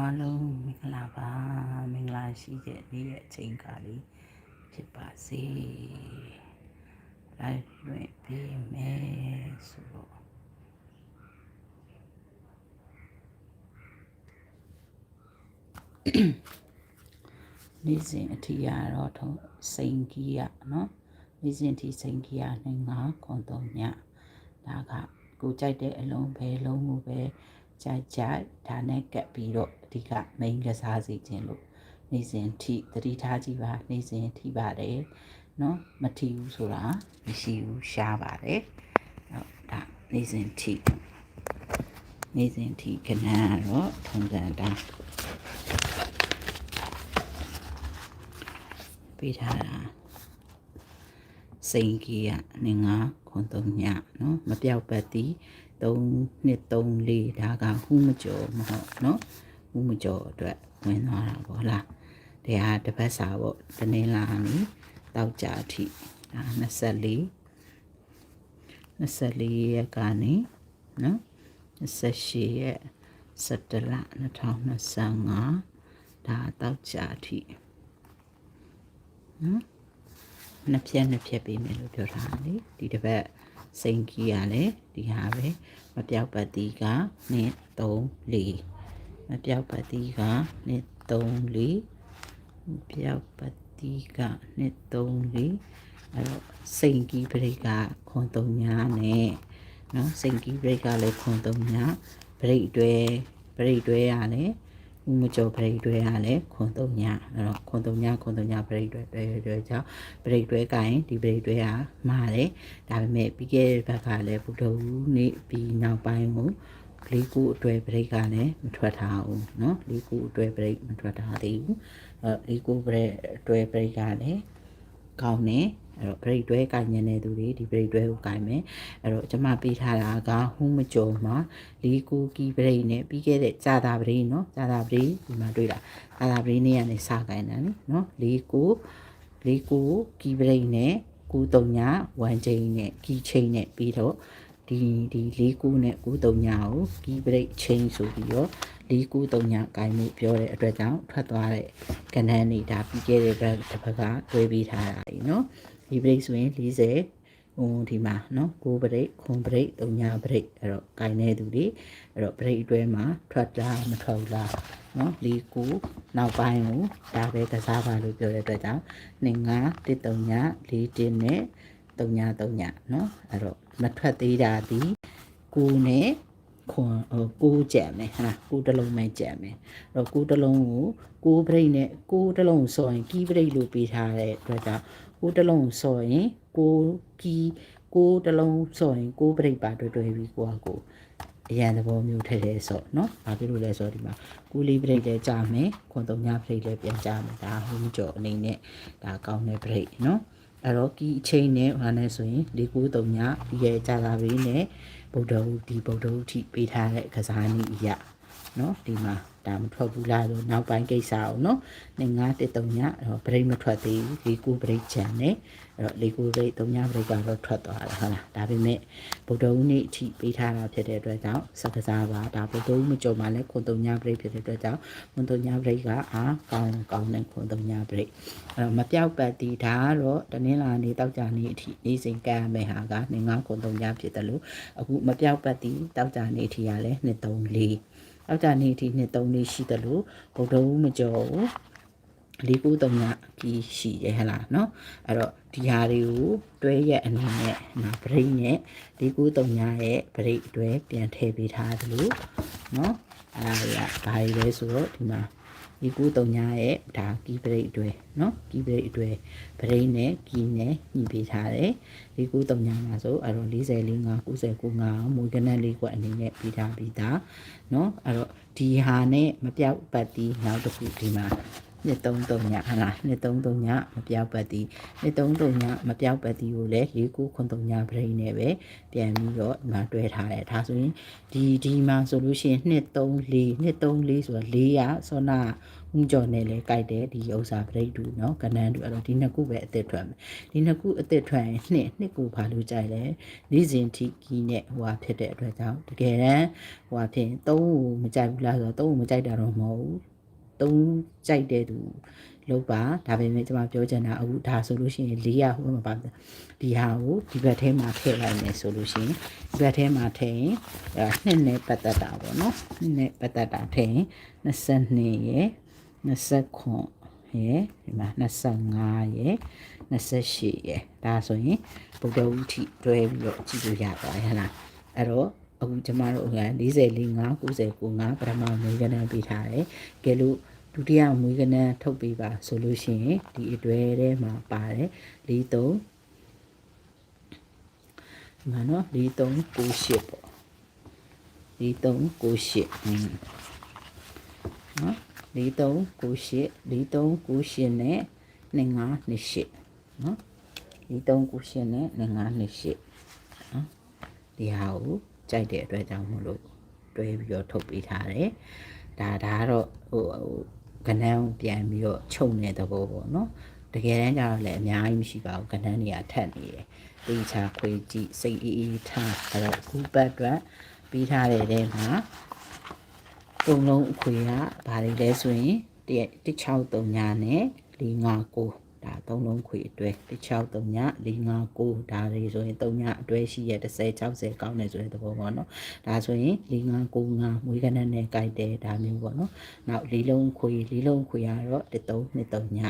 အားလုံးမင်္ဂလာပါမင်္ဂလာရှိတဲ့နေ့ရဲ့အချိန်ကားလေးဖြစ်ပါစေလိုက်လွင့်ပြီးမယ်ဆိုတော့နေ့စဉ်အထီရတော့ထုံးစိန်ကြီးရနော်နေ့စဉ်အထီစိန်ကြီးရနဲ့ငါခွန်သုံးညဒါကကိုကြိုက်တဲ့အလုံးပဲလုံးမှုပဲကြိုက်ကြိုက်ဒါနဲ့ကပ်ပြီးတော့ အဓိက main ကစားစီခြင်းလို့နေ့စဉ်ထိသတိထားကြည့်ပါနေ့စဉ်ထိပါတယ်နော်မထီဘူးဆိုတာမရှိဘူးရှားပါတယ်ဟုတ်ဒါနေ့စဉ်ထိနေ့စဉ်ထိခဏတော့ထုံးစံတိုင်းပေးထားတာစိန်ကြီးကနေငါခွန်သုံးညနော်မပြောက်ပတ်သည်3နှစ်3 4ဒါကဟူးမကျော်မဟုတ်နော် ဟူးမကျော်အတွက်ဝင်သွားတာပေါ့လားတရားတစ်ပတ်စာပေါ့တနင်္လာနေ့တောက်ကြအထိဒါ24 24ရက်ကနေနော်28ရက်17လ2025ဒါတောက်ကြအထိနော်နှစ်ဖြက်နှစ်ဖြက်ပေးမယ်လို့ပြောထားတယ်လေဒီတစ်ပတ်စိန်ကြီးရလဲဒီဟာပဲမပြောက်ပတ်တီးက2 3 4 မပြောက်ပတ်တီးက2 3 4မပြောက်ပတ်တီးက2 3 4အဲ့တော့စိန်ကြီးပရိတ်ကခွန်3ညာနဲ့နော်စိန်ကြီးပရိတ်ကလည်းခွန်3ညာပရိတ်တွဲပရိတ်တွဲရလဲဥမကျော်ပရိတ်တွဲရလဲခွန်3ညာအဲ့တော့ခွန်3ညာခွန်3ညာပရိတ်တွဲတွဲတွဲကြောင့်ပရိတ်တွဲကရင်ဒီပရိတ်တွဲကမှားတယ်ဒါပေမဲ့ပြီးခဲ့တဲ့ဘက်ကလည်းဘုဒ္ဓဟူးနေ့ပြီးနောက်ပိုင်းကို လေးခုအတွဲပရိတ်ကလည်းမထွက်ထားဘူးเนาะလေးခုအတွဲပရိတ်မထွက်ထားသေးဘူးအဲလေးခုပရိတ်အတွဲပရိတ်ကလည်းကောင်းတယ်အဲ့တော့ break တွဲကင်ညင်တဲ့သူတွေဒီ break တွဲကိုကင်မယ်အဲ့တော့ကျွန်မပေးထားတာကဟူးမကြုံမှာလီကူကီ break နဲ့ပြီးခဲ့တဲ့ကြာတာ break เนาะကြာတာ break ဒီမှာတွေ့တာကြာတာ break နဲ့ကနေစကင်တာเนาะလီကူလီကူကီ break နဲ့ကူတုံညာ1ချိန်နဲ့ကီချိန်နဲ့ပြီးတော့ ဒီဒီလေးကူနဲ့ကူတုံညာကိုကီ break ချိန်ဆိုပြီးတော့လေးကူတုံညာကင်မှုပြောတဲ့အတွက်ကြောင့်ထွက်သွားတဲ့ကဏ္ဍနေဒါပြီးခဲ့တဲ့ဘက်တစ်ဖက်ကတွေးပြီးထားတာလीเนาะဒီ break ဆိုရင်40ဟိုဒီမှာเนาะ6 break ခွန် break 3ည break အဲ့တော့ကင်နေသူတွေအဲ့တော့ break အတွဲမှာထွက်တာမထွက်လားเนาะ၄ကူနောက်ပိုင်းကိုဒါပဲကစားပါလို့ပြောတဲ့အတွက်ကြောင့်2 5 1 3ည4တင်းနဲ့3ည3ညเนาะအဲ့တော့ မထွက်သေးတာဒီ9နဲ့ခွန်ဟိုကိုးကြံမယ်ဟာကိုးတစ်လုံးပဲကြံမယ်အဲ့တော့ကိုးတစ်လုံးကိုကိုးဘရိတ်နဲ့ကိုးတစ်လုံးဆိုရင်ကီးဘရိတ်လို့ပေးထားတဲ့အတွက်ကြောင့်ကိုးတစ်လုံးဆိုရင်ကိုးကီးကိုးတစ်လုံးဆိုရင်ကိုးဘရိတ်ပါတွေ့တွေ့ပြီးကိုကကိုအရန်သဘောမျိုးထည့်တယ်ဆိုเนาะဘာဖြစ်လို့လဲဆိုတော့ဒီမှာကိုးလေးဘရိတ်လည်းကြာမယ်ခွန်သုံးညဘရိတ်လည်းပြန်ကြာမယ်ဒါဟိုးကြော်အနေနဲ့ဒါကောင်းတဲ့ဘရိတ်เนาะ အဲ့တော့ကီအချိန်နဲ့ဟာနဲ့ဆိုရင်၄၉၃ညပြီးရဲ့ကြာလာပြီနဲ့ဗုဒ္ဓဟူဒီဗုဒ္ဓဟူထိပေးထားတဲ့ကစားနည်းအရာနော်ဒီမှာ တာမထွက်ဘူးလားဆိုနောက်ပိုင်းကိစ္စအောင်နော်နေ9 1 3ညအဲ့တော့ break မထွက်သေးဘူးဒီကူ break ချန်နေအဲ့တော့လေကူ break 3ည break ကတော့ထွက်သွားတာဟုတ်လားဒါပေမဲ့ဗုဒ္ဓဦးနေ့အထိပေးထားတာဖြစ်တဲ့အတွက်ကြောင့်စကားစားပါဒါဗုဒ္ဓဦးမကြုံပါလဲခွန်3ည break ဖြစ်တဲ့အတွက်ကြောင့်ခွန်3ည break ကအာကောင်းကောင်းတဲ့ခွန်3ည break အဲ့တော့မပြောက်ပတ်တီဒါကတော့တနင်္လာနေ့တောက်ကြနေ့အထိနေ့စဉ်ကမ်းရမယ့်ဟာကနေ9ခွန်3ညဖြစ်တယ်လို့အခုမပြောက်ပတ်တီတောက်ကြနေ့အထိရလဲ2 3 4 တောက်ကြနေအထိနှစ်သုံးလေးရှိတယ်လို့ဘုံတော့မကြော်ဘူးလေးကိုတုံးကကြီးရှိရဲ့ဟလားနော်အဲ့တော့ဒီဟာတွေကိုတွဲရက်အနေနဲ့နော်ဗရိတ်နဲ့လေးကိုတုံးရဲ့ဗရိတ်အတွဲပြန်ထည့်ပေးထားသလိုနော်အဲ့ဒါကဘာတွေလဲဆိုတော့ဒီမှာ ဒီကူတုံညာရဲ့ဒါကီးပရိတ်အတွဲเนาะကီးပရိတ်အတွဲပရိတ်နဲ့ကီးနဲ့ညှိပေးထားတယ်ဒီကူတုံညာမှာဆိုအဲ့တော့40 45 90 95မွေကနက်လေးကွအနေနဲ့ပြီးထားပြီးသားเนาะအဲ့တော့ဒီဟာနဲ့မပြောက်ပတ်တီးနောက်တစ်ခုဒီမှာ နှစ်သုံးသုံးညဟလားနှစ်သုံးသုံးညမပြောက်ပတ်တီးနှစ်သုံးသုံးညမပြောက်ပတ်တီးကိုလည်း၄ခုခွန်သုံးညပရိတ်နဲ့ပဲပြန်ပြီးတော့ဒီမှာတွဲထားတယ်ဒါဆိုရင်ဒီဒီမှာဆိုလို့ရှိရင်နှစ်3 4နှစ်3 4ဆိုတော့400ဆောနာ ဦးကျော်နဲ့လည်းကြိုက်တယ်ဒီဥစ္စာပြိတူเนาะကနန်းတူအဲ့တော့ဒီနှစ်ခုပဲအစ်စ်ထွက်မယ်ဒီနှစ်ခုအစ်စ်ထွက်ရင်နှစ်နှစ်ကိုဘာလို့ကြိုက်လဲနေ့စဉ်ထိကီးနဲ့ဟိုဟာဖြစ်တဲ့အတွက်ကြောင့်တကယ်တမ်းဟိုဟာဖြစ်ရင်သုံးကိုမကြိုက်ဘူးလားဆိုတော့သုံးကိုမကြိုက်တာတော့မဟုတ်ဘူး သုံးကြိုက်တဲ့သူလို့ပါဒါပေမဲ့ကျွန်မပြောချင်တာအခုဒါဆိုလို့ရှိရင်400ဟိုမှာပါဒီဟာကိုဒီဘက်ထဲမှာထည့်လိုက်မယ်ဆိုလို့ရှိရင်ဒီဘက်ထဲမှာထည့်ရင်အဲနှစ်နဲ့ပတ်သက်တာပေါ့နော်နှစ်နဲ့ပတ်သက်တာထည့်ရင်22ရယ်29ရယ်ဒီမှာ25ရယ်28ရယ်ဒါဆိုရင်ဗုဒ္ဓဝီထိတွဲပြီးတော့ကြည့်လို့ရပါတယ်ဟဲ့လားအဲ့တော့ အခုကျမတို့က40 45 90 95ပထမမွေးကနန်းပေးထားတယ်ကဲလို့ဒုတိယမွေးကနန်းထုတ်ပေးပါဆိုလို့ရှိရင်ဒီအတွဲထဲမှာပါတယ်43ဒီမှာနော်4398ပေါ့4398อืมနော်4398 4398နဲ့2528နော်4398နဲ့2528နော်ဒီဟာကို ကြိုက်တဲ့အတွက်ကြောင့်မလို့တွဲပြီးတော့ထုတ်ပေးထားတယ်ဒါဒါကတော့ဟိုဟိုကနန်းပြန်ပြီးတော့ချုပ်နေတဲ့သဘောပေါ့နော်တကယ်တမ်းကျတော့လည်းအများကြီးမရှိပါဘူးကနန်းတွေကထက်နေတယ်တေချာခွေကြည့်စိတ်အေးအေးထားအဲ့တော့ခုပတ်အတွက်ပြီးထားတဲ့ထဲမှာတုံလုံးအခွေကဘာတွေလဲဆိုရင်163ညနဲ့459 ဒါသုံးလုံးခွေအတွဲ163ည459ဒါတွေဆိုရင်3ညအတွဲရှိရ30 60ကောင်းတယ်ဆိုတဲ့သဘောပေါ့နော်ဒါဆိုရင်459မွေးကနန်းနဲ့ကြိုက်တယ်ဒါမျိုးပေါ့နော်နောက်လေးလုံးခွေလေးလုံးခွေကတော့1323ည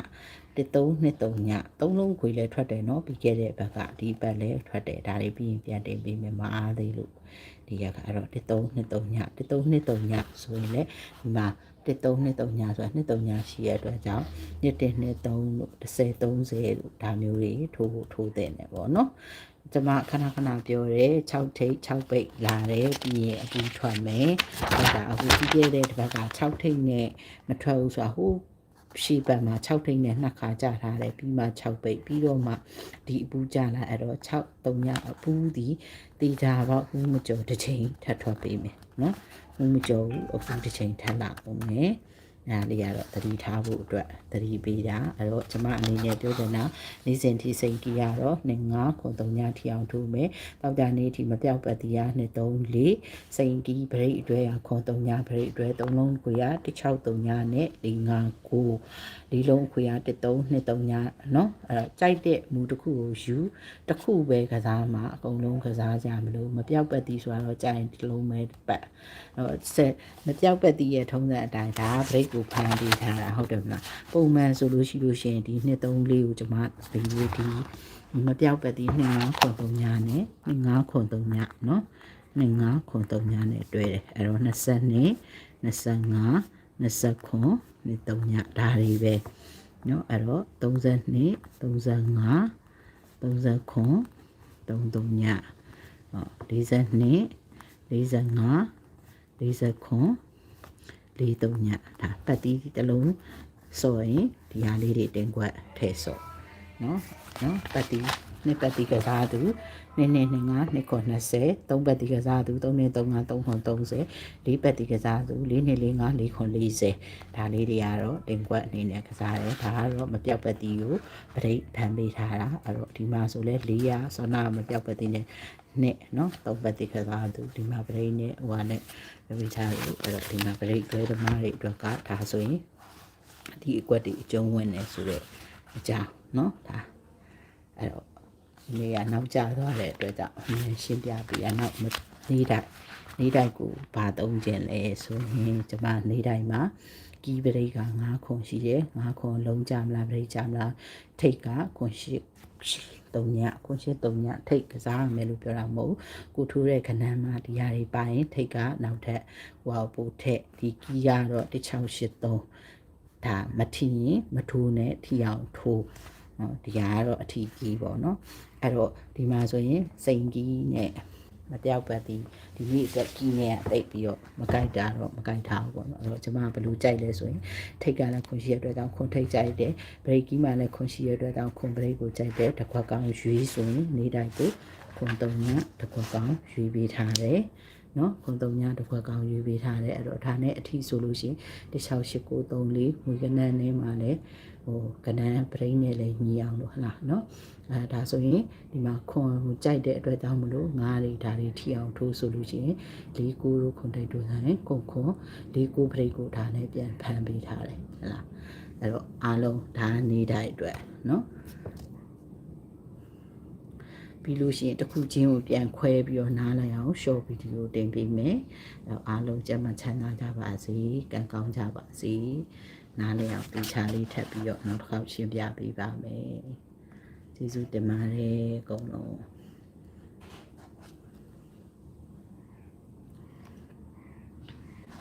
1323ညသုံးလုံးခွေလည်းထွက်တယ်နော်ပြီးခဲ့တဲ့ဘက်ကဒီဘက်လည်းထွက်တယ်ဒါတွေပြီးရင်ပြန်တင်ပေးမယ်မအားသေးလို့ဒီရကအဲ့တော့1323ည1323ညဆိုရင်လည်းဒီမှာ 1323ညဆိုတာ23ညရှိရတဲ့အတွက်ကြောင့်113လို့10 30လို့ဒါမျိုးတွေထိုးဖို့ထိုးတဲ့နယ်ပေါ့နော်ကျွန်မခဏခဏပြောတယ်6ထိပ်6ပိတ်လာတယ်ပြီးရင်အပူထွက်မယ်ဟောဒါအခုပြီးခဲ့တဲ့တစ်ပတ်က6ထိပ်နဲ့မထွက်ဘူးဆိုတာဟိုရှိပတ်မှာ6ထိပ်နဲ့နှစ်ခါကြာထားတယ်ပြီးမှ6ပိတ်ပြီးတော့မှဒီအပူကြာလာအဲ့တော့6 3ညအပူဒီတေချာတော့ဦးမကျော်တစ်ချိန်ထပ်ထွက်ပေးမယ်နော်ဦး မကျော်ဘူးအပူတစ်ချိန်ထပ်လာအောင်မယ် အဲ့လေးကတော့သတိထားဖို့အတွက်သတိပေးတာအဲ့တော့ကျမအနေနဲ့ပြောချင်တာနေ့စဉ်ထိစိတ်ကြီးကတော့2 5ခု3ညထီအောင်ထိုးမယ်တောက်တာနေ့ထိမပြောက်ပတ်တရား2 3 4စိတ်ကြီးဗရိတ်အတွဲရခွန်3ညဗရိတ်အတွဲ3လုံးကိုရ163ညနဲ့4 5 9ဒီလုံးခွေရ13 23ညနော်အဲ့တော့ကြိုက်တဲ့မူတစ်ခုကိုယူတစ်ခုပဲကစားမှာအကုန်လုံးကစားကြမလို့မပြောက်ပတ်သည်ဆိုတော့ကြိုက်ဒီလုံးပဲပတ်တော့ဆက်မပြောက်ပတ်သည်ရဲ့ထုံးစံအတိုင်းဒါ break ကိုဖန်တီးထားတာဟုတ်တယ်မလားပုံမှန်ဆိုလို့ရှိလို့ရှိရင်ဒီ2 3 4ကိုကျွန်မဗီဒီယိုဒီမပြောက်ပတ်သည်2 5ခွန်3ညနဲ့5ခွန်3ညနော်5ခွန်3ညနဲ့တွဲတယ်အဲ့တော့20 25 29 23ညဒါတွေပဲเนาะအဲ့တော့32 35 39 33ညဟော42 45 49 လေးသုံးညဒါပတ်တီးတစ်လုံးစော်ရင်ဒီဟာလေးတွေတင်ခွက်ထည့်စော်နော်နော်ပတ်တီးနှစ်ပတ်တီးကစားသူနှစ်နှစ်နှစ်ငါနှစ်ခွန်20သုံးပတ်တီးကစားသူသုံးနှစ်သုံးငါသုံးခွန်30လေးပတ်တီးကစားသူလေးနှစ်လေးငါလေးခွန်40ဒါလေးတွေကတော့တင်ကွက်အနေနဲ့ကစားတယ်ဒါကတော့မပြောက်ပတ်တီးကိုပြိတ်ဖန်ပေးထားတာအဲ့တော့ဒီမှာဆိုလဲ400ဆောနာမပြောက်ပတ်တီးနဲ့ နဲ့နော်သုံးပတ်တိခါသာသူဒီမှာပရိတ်နဲ့ဟိုဟာနဲ့ပြပြချလို့အဲ့တော့ဒီမှာပရိတ်ကလေးသမားတွေအတွက်ကဒါဆိုရင်ဒီအကွက်တွေအကျုံးဝင်နေဆိုတော့အကြောင်းနော်ဒါအဲ့တော့နေရနောက်ကျသွားတဲ့အတွက်ကြောင့်ရှင်းပြပြီးအနောက်နေတိုက်နေတိုက်ကိုဘာသုံးခြင်းလဲဆိုရင်ကျမနေတိုက်မှာ ကီးပရိတ်က9ခွန်ရှိတယ်9ခွန်လုံးကြမလားပရိတ်ကြမလားထိတ်ကခွန်ရှိတုံညခွန်ရှိတုံညထိတ်ကစားရမယ်လို့ပြောတာမဟုတ်ကိုထိုးတဲ့ခဏန်းမှာဒီဟာတွေပါရင်ထိတ်ကနောက်ထပ်ဟိုပို့ထက်ဒီကီးကတော့1683ဒါမထီရင်မထိုးနဲ့ထီအောင်ထိုးနော်ဒီဟာကတော့အထီကြီးပေါ့နော်အဲ့တော့ဒီမှာဆိုရင်စိန်ကြီးနဲ့ မပြောက်ပတ်ဒီဒီနေ့အတွက်ကြီးနဲ့တိတ်ပြီးတော့မကြိုက်တာတော့မကြိုက်ထားဘူးပေါ့နော်အဲ့တော့ကျွန်မဘယ်လိုကြိုက်လဲဆိုရင်ထိတ်ကလည်းခွန်ရှိရတဲ့အတွက်တောင်ခွန်ထိတ်ကြိုက်တယ်ဘရိတ်ကြီးမှလည်းခွန်ရှိရတဲ့အတွက်တောင်ခွန်ဘရိတ်ကိုကြိုက်တယ်တစ်ခွက်ကောင်းရွေးဆိုရင်နေတိုင်းကိုခွန်တုံးညတစ်ခွက်ကောင်းရွေးပေးထားတယ် နော်ခုံသုံးညတစ်ခွက်ကောင်းရွေးပေးထားတယ်အဲ့တော့ဒါနဲ့အထီးဆိုလို့ရှိရင်16893ငွေကနန်းနဲ့မှာလည်းဟိုကနန်းပရိနဲ့လည်းညီအောင်လို့ဟလားနော်အဲဒါဆိုရင်ဒီမှာခွန်ကိုကြိုက်တဲ့အတွက်ကြောင့်မလို့ငါးတွေဒါတွေထီအောင်ထိုးဆိုလို့ရှိရင်လေးကိုတို့ခွန်တိတ်တို့ဆိုင်ကုံခွန်လေးကိုပရိကိုဒါနဲ့ပြန်ဖန်ပေးထားတယ်ဟလားအဲ့တော့အားလုံးဒါနေတိုင်းအတွက်နော် ပြီးလို့ရှိရင်တစ်ခုချင်းကိုပြန်ခွဲပြီးတော့နားလိုက်အောင် short video တင်ပေးမယ်။အဲအားလုံးကြမ်းမှချမ်းသာကြပါစေ။ကံကောင်းကြပါစေ။နားလည်အောင်ပြီးချာလေးထပ်ပြီးတော့နောက်တစ်ခေါက်ရှင်းပြပေးပါမယ်။ကျေးဇူးတင်ပါတယ်အကုန်လုံး။